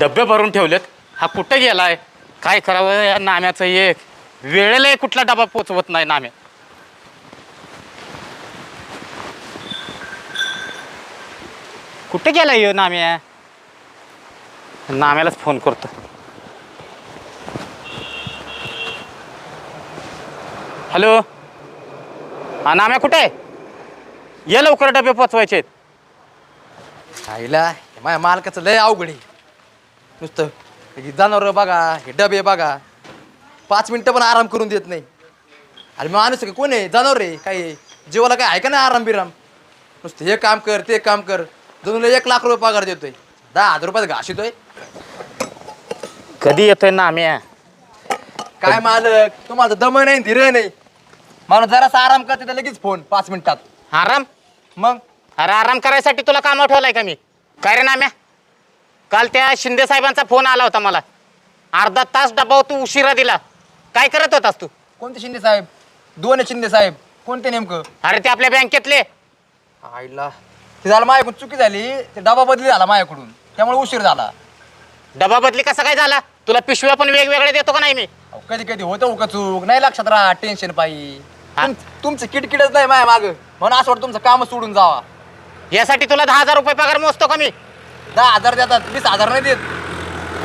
डबे भरून ठेवलेत. हा कुठं गेलाय? काय करावं? या नाम्याचं एक वेळेला कुठला डबा पोचवत नाही नाम्या. कुठे गेला यो नाम्या? नाम्यालाच फोन करतो. हॅलो? हा नाम्या कुठे? ये लवकर डबे पोचवायचे आहेत आईला हे माझ्या मालकाचं लय अवघड आहे. नुसतं हे जनावर बघा हे डबे बघा. पाच मिनिटं पण आराम करून देत नाही. अरे माणूस का? कोण आहे? जनावर आहे? काय आहे? जीवाला काय आहे का नाही आराम बिराम? नुसतं हे काम कर ते काम कर. दोन एक लाख रुपये पगार देतोय. दहा हजार रुपयात घास येतोय कधी येतोय नाम्या काय मालक? तुम्हाला दम नाही धीर नाही. माणूस जरासा आराम करते तर लगेच फोन पाच मिनिटात. आराम? मग? अरे आराम करायसाठी तुला कामावर ठेवलाय का मी? काय रे नाम्या? काल त्या शिंदे साहेबांचा फोन आला होता मला. अर्धा तास डबा तू उशिरा दिला. काय करत होतास तू? कोणते शिंदे साहेब? दोन शिंदे साहेब. कोणते नेमकं? अरे ते आपल्या बँकेतले. आईला. ते झालं माझ्याकडून चुकी झाली. ते डबा बदली झाला माझ्याकडून. त्यामुळे उशीर झाला. डबा बदली कसा काय झाला? तुला पिशव्या पण वेगवेगळ्या देतो का नाही मी? अहो, कधी कधी होतं का चूक. नाही लक्षात राहा टेन्शन पायी. हा? तुम- तुमचं किटकिटच नाही माझ्या माग म्हणून असं वाटतं तुमचं काम सोडून जावा. यासाठी तुला दहा हजार रुपये पगार मोजतो का मी? दहा हजार देतात वीस हजार नाही देत.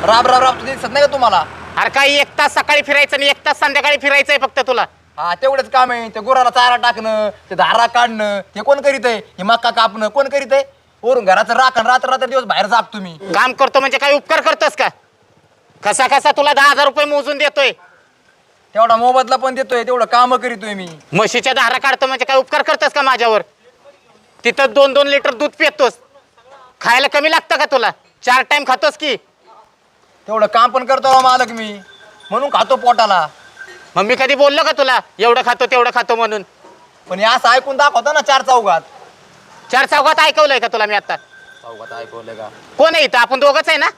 राब राब राब दिसत नाही का तुम्हाला? अरे काही एक तास सकाळी फिरायचं आणि एक तास संध्याकाळी फिरायचंय फक्त तुला. हा तेवढंच काम आहे. ते गुराला चारा टाकणं ते धारा काढणं हे कोण करीत आहे? हे मक्का कापणं कोण करीत आहे? वरून घराचं राखण रात्र रात्र दिवस बाहेर जाग तुम्ही काम करतो म्हणजे काय उपकार करतोस का? कसा कसा तुला दहा हजार रुपये मोजून देतोय. तेवढा मोबदला पण देतोय तेवढं काम करीतोय मी. म्हशीच्या धारा काढतो म्हणजे काय उपकार करतोस का माझ्यावर? तिथं दोन दोन लिटर दूध पितोस. खायला कमी लागतं का तुला? चार टाइम खातोस की. तेवढं काम पण करतो बा मालक मी. म्हणून खातो पोटाला. मग मी कधी बोललो का तुला? एवढं खातो तेवढं खातो म्हणून. पण हे असं ऐकून दाखवता ना चार चौघात. चार चौघात ऐकवलंय का तुला मी आता? चौघात ऐकवलं का? कोण आहे इथं? आपण दोघंच आहे ना?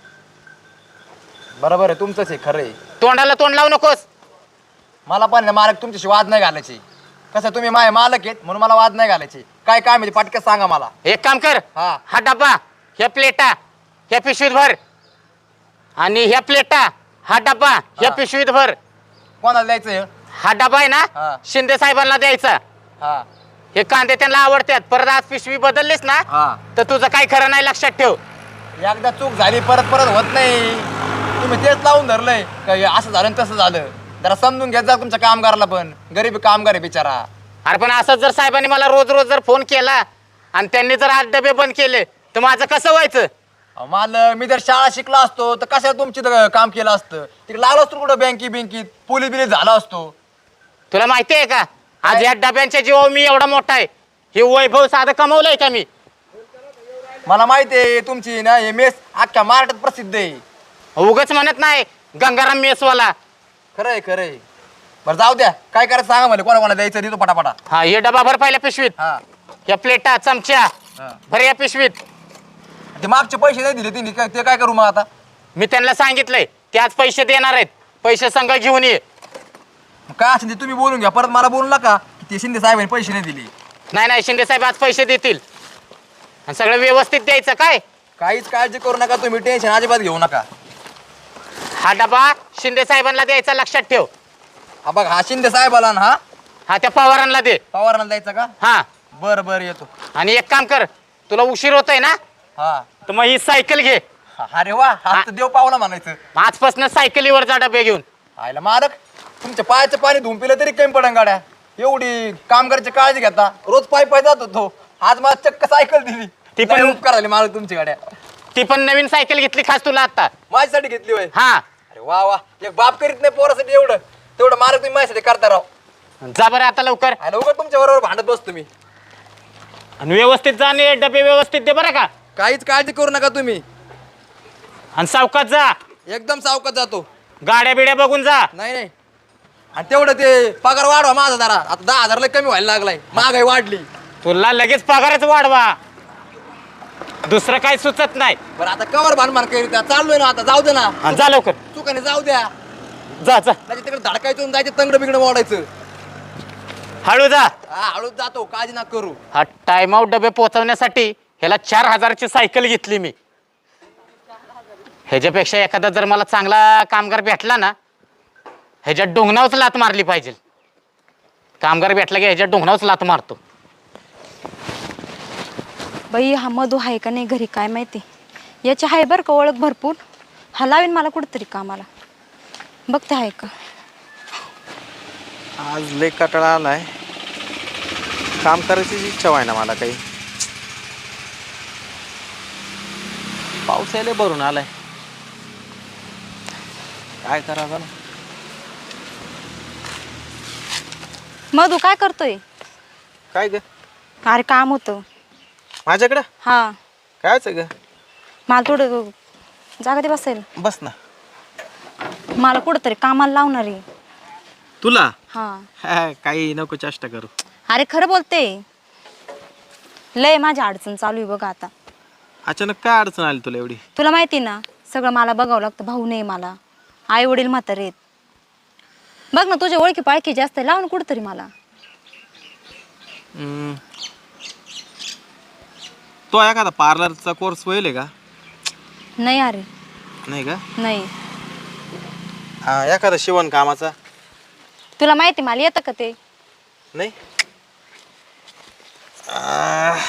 बरोबर आहे तुमचंच आहे खरं आहे. तोंडाला तोंड लावू नकोस. मला पण ना मालक तुमच्याशी वाद नाही घालायचे. कसं तुम्ही माझे मालक आहेत म्हणून मला वाद नाही घालायचे. काय काय म्हणजे पटकन सांगा मला. एक काम कर. हा. हा डब्बा. ह्या प्लेटा ह्या पिशवीत भर. आणि ह्या प्लेटा हा डब्बा ह्या. पिशवीत भर. कोणाला द्यायचं हे? हा डबा आहे हा. ना शिंदे साहेबांना द्यायचा. हा. हे कांदे त्यांना आवडतात परत आज पिशवी बदललीस ना हा. तर तुझं काही खरं नाही लक्षात ठेव. एकदा चूक झाली परत परत होत नाही. तुम्ही तेच लावून धरलंय. का हे असं झालं आणि तसं झालं. जरा समजून घेत जा तुमच्या कामगाराला पण. गरीब कामगार आहे बिचारा. अरे पण असं जर साहेबांनी मला रोज रोज जर फोन केला आणि त्यांनी जर आज डबे बंद केले तर माझं कसं व्हायचं? अहो, मालक मी जर शाळा शिकला असतो तर कशाला तुमची काम केलं असतं? तिकडे लागलो असतो कुठं बँकी बिंकीत पोलीस बिलीस झाला असतो. तुला माहिती आहे का? आज या डब्यांच्या जीवा मी एवढा मोठा आहे. हे वैभव साधं कमवलंय का मी? मला माहिती आहे तुमची ना हे मेस अख्ख्या महाराष्ट्रात प्रसिद्ध आहे. उगच म्हणत नाही गंगाराम मेसवाला. खरं आहे खरं आहे बरं जाऊ द्या. काय करायचं सांगा मला कोणा कोणा द्यायचं देतो पटापटा. हा हे डबा भर पहिल्या पिशवीत. हा. या प्लेटा चमच्या हा. भर या पिशवीत. ते मागचे पैसे नाही दिले तिने. काय ते काय करू मग आता? मी त्यांना सांगितलंय ते आज पैसे देणार आहेत. पैसे संघ घेऊन ये. मग काय असेल ते तुम्ही बोलून घ्या. परत मला बोलू नका की ते शिंदे साहेबांनी पैसे नाही दिले. नाही नाही शिंदे साहेब आज पैसे देतील. आणि सगळं व्यवस्थित द्यायचं काय? काहीच काळजी करू नका तुम्ही टेन्शन अजिबात घेऊ नका. हा डबा शिंदे साहेबांना द्यायचा लक्षात ठेव. हा बघ हा शिंदे साहेब आला ना हा? हा त्या पवारांना दे. पवारांना द्यायचा का? हा. बरं बरं येतो. आणि एक काम कर तुला उशीर होतोय ना? हा. तर मग ही सायकल घे. अरे वा हा. तर देव पावला म्हणायचं. आजपासून सायकलीवर जा डबे घेऊन. आयला मारक तुमच्या पायाचं पाणी धुवून पिलं तरी कमी पडन गाड्या. एवढी कामगाराची काळजी घेता रोज पाय पाय जात होतो. आज मला चक्क सायकल दिली. ती पण- लय उपकार झाले मालक तुमची गाड्या. ती पण नवीन सायकल घेतली खास तुला आता. माझ्यासाठी घेतली होय? हा. अरे वा वा. एक बाप करीत नाही पोरासाठी एवढं. तेवढं मालक तुम्ही माझ्यासाठी करता राव. जा बरं आता लवकर. आयला उघड तुमच्या बरोबर भांडत बस तुम्ही आणि व्यवस्थित जाणे डबे व्यवस्थित दे बरं का. काहीच काळजी करू नका तुम्ही. आणि सावकात जा. एकदम सावकात जातो. गाड्या बिड्या बघून जा. नाही नाही. आणि तेवढं ते पगार वाढवा माझा जरा. आता दहा हजार कमी व्हायला लागलाय. महागाई वाढली. तुला लगेच पगारच वाढवा. दुसरं काही सुचत नाही. बरं आता कवर भानमान करीत आहे. चाललोय ना आता. जाऊ दे ना. आणि जा लवकर. चुकाने जाऊ द्या. जा जा. नाही तिकडे धडकायचं जायचं तंगड बिगड वाढायचं हळू जा. हा हळूच जातो. काळजी ना करू. हा टाइम आउट डबे पोहोचवण्यासाठी ह्याला चार हजाराची सायकल घेतली मी. ह्याच्यापेक्षा एखादा जर मला चांगला कामगार भेटला ना ह्याच्यात डोंगणावच लात मारली पाहिजे. कामगार भेटला की ह्याच्यात डोंगणावच लात मारतो. बाई हा मधू आहे का नाही घरी काय माहिती? याची आहे बरं का ओळख भरपूर? हा लावेन मला कुठंतरी कामाला. बघते आहे का? आज लय कटाळा आलाय. काम करायचीच इच्छा व्हाय ना मला काही. पाऊस यायला भरून आलाय. काय करावं? ना मधू काय करतोय? काय ग? अरे काम होतं. माझ्याकडं? हा. कायच ग? मला थोडं जागा दे बसेल. बस ना. मला कुठंतरी कामाला लावणार आहे. तुला? हा. हा, काही नको चेष्टा करू. अरे खरं बोलते. लय माझी अडचण चालू आहे बघा आता. अचानक काय अडचण आली तुला एवढी? तुला माहिती ना सगळं मला बघावं लागतं भाऊ नाही मला. आई वडील म्हातारे आहेत. बघ ना तुझ्या ओळखी पाळखी जास्त आहे लाव ना कुठंतरी मला. हम्म. तो एखादा पार्लरचा कोर्स होईल का? नाही अरे. नाही का? नाही. हा, एखादा शिवण कामाचा? तुला माहिती मला येतं का ते? नाही? आह.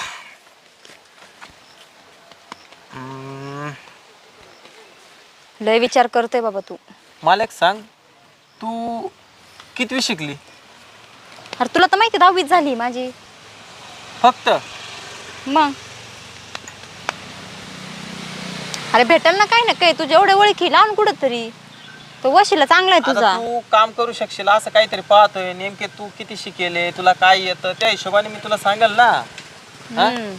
लय विचार करतोय बाबा तू. मला एक सांग तू कितवी शिकली? अरे तुला तर माहिती दहावीच झाली माझी. फक्त? मग? अरे भेटेल ना काय ना काय तुझ्या एवढ्या ओळखी लावून कुठं तरी तो वशीला चांगला आहे तुझा. तू काम करू शकशील असं काहीतरी पाहतोय. नेमके तू किती शिकेले तुला काय येतं त्या हिशोबाने मी तुला सांगेल ना. हा? हम्म.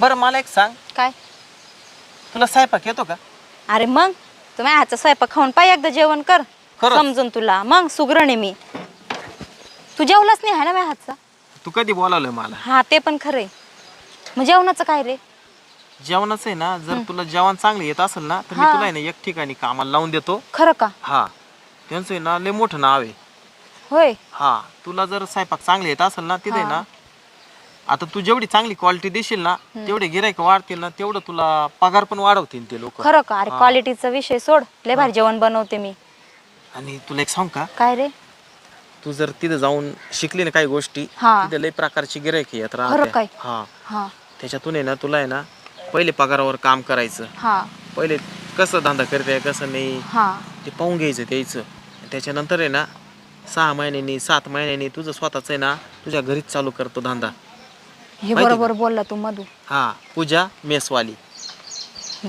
बरं मला एक सांग. काय? तुला स्वयंपाक येतो का? अरे मग तुम्ही हातचा स्वयंपाक खाऊन पाय एकदा जेवण कर. खरंच? समजून तुला. मग सुगरण आहे मी. तू जेवलाच नाही आहे ना माझ्या हातचा? तू कधी बोलावलंय मला? हा ते पण खरंय. मग जेवणाचं काय रे? जेवणाचं आहे ना जर तुला जेवण चांगलं येत असेल ना तर मी हा. तुला आहे ना एक ठिकाणी कामाला लावून देतो. खरं का? हा. त्यांचं आहे ना लय मोठं नाव आहे. होय. हा. तुला जर स्वयंपाक चांगले येत असेल ना तिथे ना आता तू जेवढी चांगली क्वालिटी देशील ना तेवढे गिरायक वाढतील ना तेवढं तुला पगार पण वाढवतील ते लोक. खरं का? अरे क्वालिटीचा विषय सोड. लय भारी जेवण बनवते मी. आणि तुला एक सांग का? काय रे? तू जर तिथे जाऊन शिकली ना काही गोष्टी हा. तिथे लय प्रकारची गिरायक येत खरं राहते काय? हा. हा. त्याच्यातून आहे ना तुला आहे ना पहिले पगारावर काम करायचं. हा. पहिले कसं धंदा करते कसं नाही हा. ते पाहून घ्यायचं त्याचं त्याच्यानंतर आहे ना सहा महिन्यांनी सात महिन्यांनी तुझं स्वतःच आहे ना तुझ्या घरीच चालू करतो धंदा. हे माहिती बरोबर बोलला तू मधू. हा पूजा मेसवाली.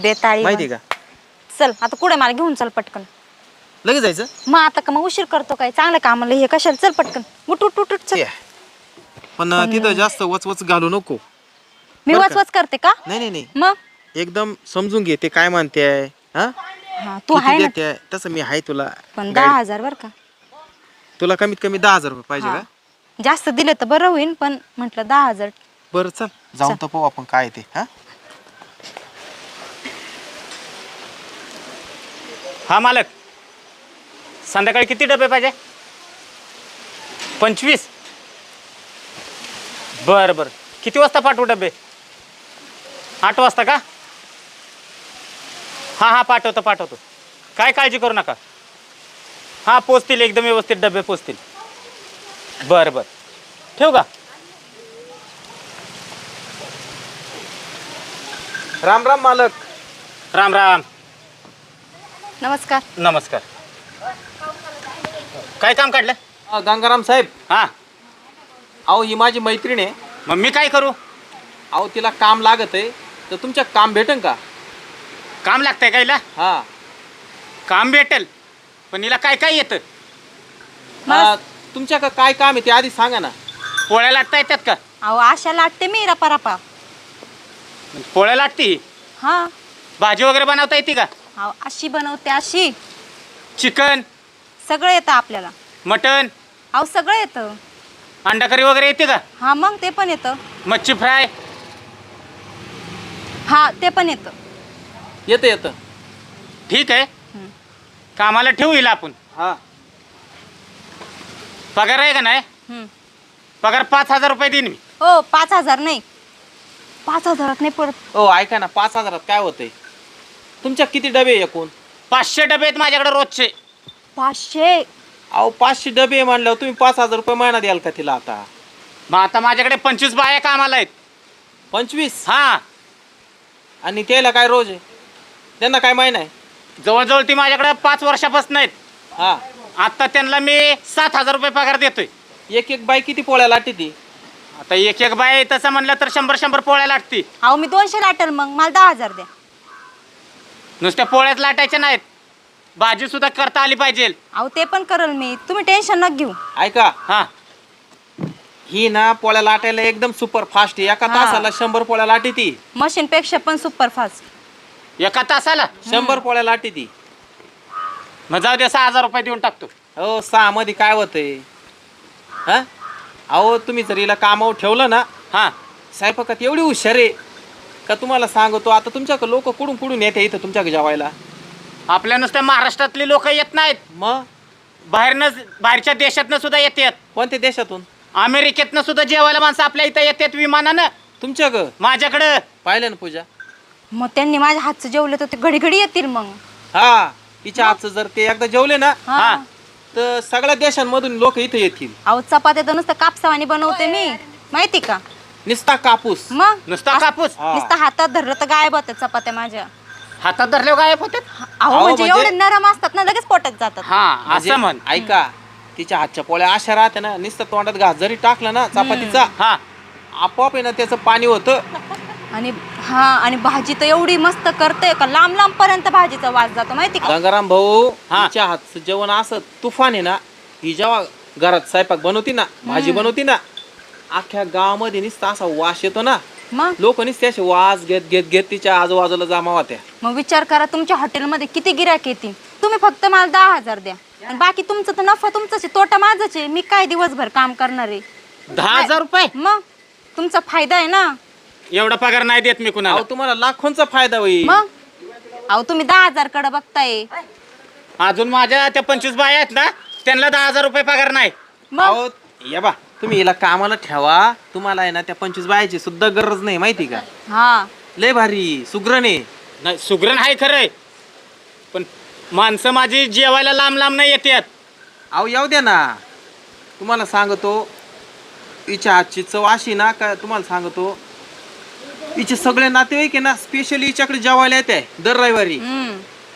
बेताळी माहिती. का? चल आता कुठे मला घेऊन चल पटकन. लगेच जायचं? मग आता का मग उशीर करतो काय? चांगलं कामाला हे कशाला? चल पटकन. उठ उठ उठ उठ चल. ते आहे. पण तिथं जास्त वचवच घालू नको. मी बरं वाच का? वाच करते का? नाही नाही नाही. मग? एकदम समजून घे ते काय म्हणते हा? हा तू आहे ना. देते तसं मी आहे तुला पण guide. दहा हजार बर का. तुला कमीत कमी दहा हजार रुपये पाहिजे हा. का? जास्त दिले तर बरं होईल पण म्हटलं दहा हजार बरं चल जाऊन तर पाहू आपण काय ते हा? हा मालक. संध्याकाळी किती डबे पाहिजे? पंचवीस? बरं बरं. किती वाजता पाठवू डबे? आठ वाजता का? हां हां पाठवतो पाठवतो. काय काळजी करू नका. हां पोचतील एकदम व्यवस्थित डबे पोचतील. बरं बरं. ठेवू का? राम राम मालक. राम राम. नमस्कार. नमस्कार. काय काम काढलं? अ, गंगाराम साहेब. हां. अहो ही माझी मैत्रीण आहे. मग मी काय करू? अहो तिला काम लागत आहे तर तुमच्या काम भेटेल का? काम लागतंय कायला हा. काम भेटेल पण हिला काय काय येतं? अ, तुमच्या का काय काम आहे ते आधी सांगा ना. पोळ्या लाटता येतात का? अहो आशा लाटते मी रपा रपा. पोळ्या लाटती हा. भाजी वगैरे बनवता येते का? अहो अशी बनवते अशी. चिकन? सगळं येतं आपल्याला. मटन अहो सगळं येतं. अंडा करी वगैरे येते का? हा मग ते पण येतं. मच्छी फ्राय? हा ते पण येतं. येतं येतं. ठीक आहे. हं. कामाला ठेवू हिला आपण. हा. पगार आहे का नाही? हं. पगार पाच हजार रुपये देईन मी. हो पाच हजार नाही. पाच हजारात नाही परत. हो ऐका ना पाच हजारात काय होतंय? तुमच्या किती डबे आहे एकूण? पाचशे डबे आहेत माझ्याकडे रोजचे. पाचशे? अहो पाचशे डबे आहे म्हणल्यावर तुम्ही पाच हजार रुपये महिना द्याल का तिला आता? मग आता माझ्याकडे पंचवीस बाया कामाला आहेत. पंचवीस? हा. आणि त्याला काय रोज आहे? त्यांना काय महिना आहे? जवळजवळ ती माझ्याकडे पाच वर्षापासून आहेत. हा. आता त्यांना मी सात हजार रुपये पगार देतोय. एक एक बाई किती पोळ्या लाटी ती? आता एक एक बाय तसं म्हणलं तर शंभर शंभर पोळ्या लाटती. अहो मी दोनशे लाटेल मग. मला दहा हजार द्या. नुसत्या पोळ्याच लाटायच्या नाहीत. भाजी सुद्धा करता आली पाहिजे. अहो ते पण करल मी. तुम्ही टेन्शन नका घेऊ. ऐका. हा. ही ना पोळ्या लाटायला एकदम सुपर फास्ट आहे. एका हा. तासाला शंभर पोळ्या लाटी ती. मशीन पेक्षा पण सुपर फास्ट एका तासाला? शंभर पोळ्या लाटी ती. मग जाऊ दे सहा हजार रुपये देऊन टाकतो. हो सहा मध्ये काय होतंय? हा? अहो तुम्ही जर हिला कामावर ठेवलं ना हा स्वयंपाकात एवढी हुशार आहे. का तुम्हाला सांगतो आता तुमच्याकडे लोक कुडून कुडून येते इथं तुमच्याकडे जेवायला? आपल्या नुसत्या महाराष्ट्रातली लोक येत नाहीत. मग? बाहेरनं बाहेरच्या देशातनं सुद्धा येतात. कोणत्या देशातून? अमेरिकेतनं सुद्धा जेवायला माणसं आपल्या इथं येतात विमानानं. तुमच्या ग माझ्याकडं. पाहिलं ना पूजा? मग त्यांनी माझ्या हातचं जेवलं तर ते घडी घडी येतील मग. हा तिच्या हातचं जर ते एकदा जेवले ना हा. हा. तर सगळ्या देशांमधून लोक इथं येतील. अहो चपात्या तर नुसतं कापसावानी बनवते मी. माहिती का? निस्ता कापूस. मग? नुसता कापूस. हा. नुसतं हातात धरलं तर गायब होतात चपात्या माझ्या. हातात धरले गायब होतात? अहो अहो, म्हणजे म्हणजे- एवढे नरम असतात ना लगेच पोटात जातात. हा म्हणजे असं म्हण. ऐका तिच्या हातच्या पोळ्या अशा राहते ना नुसतं तोंडात घास जरी टाकलं ना चपातीचा हा. आपोआप आहे ना त्याचं पाणी होतं. आणि हा आणि भाजी तर एवढी मस्त करते का? लांब लांब पर्यंत भाजीचा वास जातो माहिती का? गंगाराम भाऊ हा. तिच्या हातचं जेवण असं तुफान आहे ना ही जेव्हा घरात स्वयंपाक बनवती ना भाजी बनवती ना अख्ख्या गावामध्ये नुसता असा वास येतो ना. मग? लोक नुसते असे वास घेत घेत घेत तिच्या आजूबाजूला जमा होत्या. मग विचार करा तुमच्या हॉटेलमध्ये किती गिरायक येतील तुम्ही फक्त मला दहा हजार द्या. आणि बाकी तुमचं तर नफा तुमचाच आहे तोटा माझाच आहे. मी काय दिवसभर काम करणार आहे? दहा हजार रुपये? मग? तुमचा फायदा आहे ना? एवढा पगार नाही देत मी कुणाला. अहो तुम्हाला लाखोंचा फायदा होईल. मग? अहो तुम्ही दहा हजारकडे बघताय. अजून माझ्या त्या पंचवीस बाया आहेत ना त्यांना दहा हजार रुपये पगार नाही. मग? अहो या बा तुम्ही हिला कामाला ठेवा. तुम्हाला आहे ना त्या पंचवीस बायाची सुद्धा गरज नाही माहिती का? हा. लय भारी सुग्रने नाही सुगरण आहे खरंय. पण माणसं माझी जेवायला लांब लांब नाही येतात. अहो येऊ द्या ना. तुम्हाला सांगतो हिच्या हातची चव अशी ना का तुम्हाला सांगतो हिचे सगळे नातेवाईक आहे ना स्पेशली हिच्याकडे जेवायला येते दर रविवारी.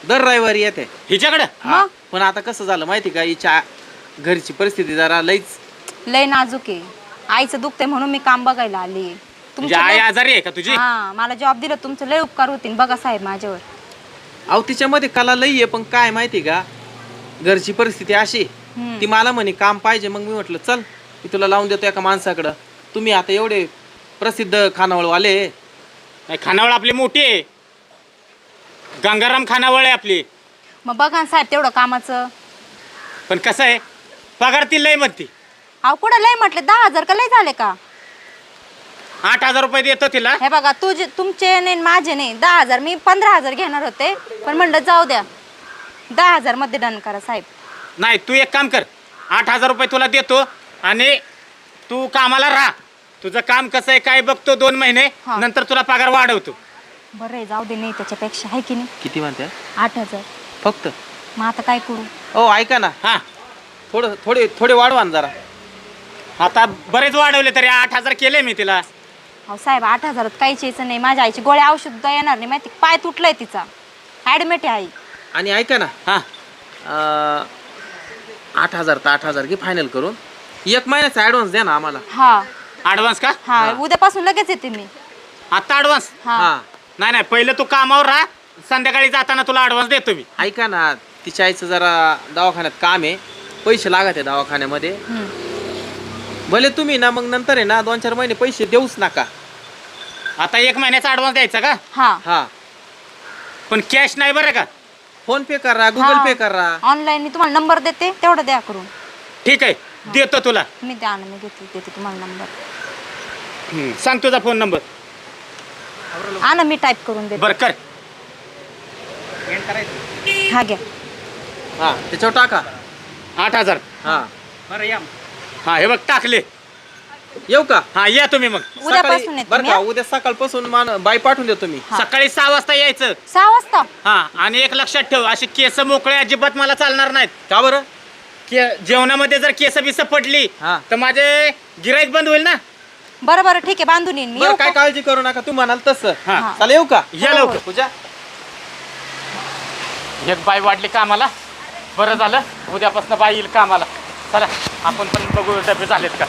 दर रविवारी येते. हिच्याकडं? हा. पण आता कसं झालं माहिती का हिच्या घरची परिस्थिती जरा लईच लय नाजूक आहे. आईचं दुखते म्हणून मी काम बघायला आली. तुमचं आई लय- आजारी आहे का तुझी? हा मला जॉब दिला तुमचं लय उपकार होतील. बघा साहेब माझ्यावर. अहो तिच्यामध्ये कला लई आहे पण काय माहिती का घरची परिस्थिती अशी हम्म. ती मला म्हणे काम पाहिजे. मग मी म्हटलं चल मी तुला लावून देतो एका माणसाकडं. तुम्ही आता एवढे प्रसिद्ध खानावळवाले नाही खानावळ आपली मोठी आहे. गंगाराम खानावळ आहे आपली. मग बघा ना साहेब तेवढं कामाचं. पण कसं आहे पगार ती लय म्हणती. अहो कुठं लय म्हटले? दहा हजार का लय झाले का? आठ हजार रुपये देतो तिला. हे बघा तुझे तुमचे नाही माझे नाही. दहा हजार मी पंधरा हजार घेणार होते. पण म्हणलं जाऊ द्या. दहा हजारमध्ये डन करा साहेब. नाही तू एक काम कर. आठ हजार रुपये तुला देतो आणि तू कामाला राहा. तुझं काम कसं आहे काय बघतो दोन महिने हा. नंतर तुला पगार वाढवतो. बरं आहे जाऊ दे नाही त्याच्यापेक्षा आहे की नाही? किती म्हणते आठ हजार. फक्त? मग आता काय करू? हो ऐका ना. हा. थोडं थोडे थोडे वाढवा ना जरा. आता बरेच वाढवले तरी आठ हजार केले मी तिला. अहो साहेब आठ हजारात काहीच यायचं नाही. माझ्या आईची गोळ्या औषध येणार नाही. माहिती पाय तुटलाय तिचा. ॲडमिट आहे आई. आणि ऐका ना. हा. अं, आठ हजार तर आठ हजार घे फायनल करून. एक महिन्याचा ॲडव्हान्स द्या ना आम्हाला. हा. ॲडव्हान्स का? हा उद्यापासून लगेच येते मी. आता ॲडव्हान्स हा. नाही नाही पहिलं तू कामावर राहा. संध्याकाळी जाताना तुला ॲडव्हान्स देतो मी. ऐका ना तिच्या आईचं जरा दवाखान्यात काम आहे. पैसे लागत आहे दवाखान्यामध्ये. भले तुम्ही ना मग नंतर आहे ना दोन चार महिने पैसे देऊच नका. आता एक महिन्याचा ॲडव्हान्स द्यायचा का? हा. हा. पण कॅश नाही बरं का? फोन पे करा गुगल पे करा. ऑनलाईन मी तुम्हाला नंबर देते तेवढं द्या करून. ठीक आहे. देतो तुला. मी द्या ना मी घेते देते तुम्हाला नंबर. हम्म, सांग तुझा फोन नंबर. हा ना मी टाईप करून देते. बरं कर. हा घ्या. हा त्याच्यावर टाका. आठ हजार. हा. हा हे बघ टाकले. येऊ का? हा या तुम्ही मग. उद्यापासून सकाळी- येते बरं मी, का हा? उद्या सकाळपासून मान बाई पाठवून देतो मी. सकाळी सहा वाजता यायचं. सहा वाजता? हा आणि एक लक्षात ठेव अशी केस मोकळे अजिबात मला चालणार नाहीत. का बरं? के जेवणामध्ये जर केस बिस पडली हा. तर माझे गिराईक बंद होईल ना? बरं बरं ठीक आहे बांधून येईन. मी बरं येऊ काय का? काळजी करू नका तू म्हणाल तसं. हा. चालेल येऊ का? या लवकर. पूजा. एक बाई वाढली कामाला. बरं झालं. उद्यापासून बाई येईल कामाला. चला आपण पण बघू डबे झालेत का?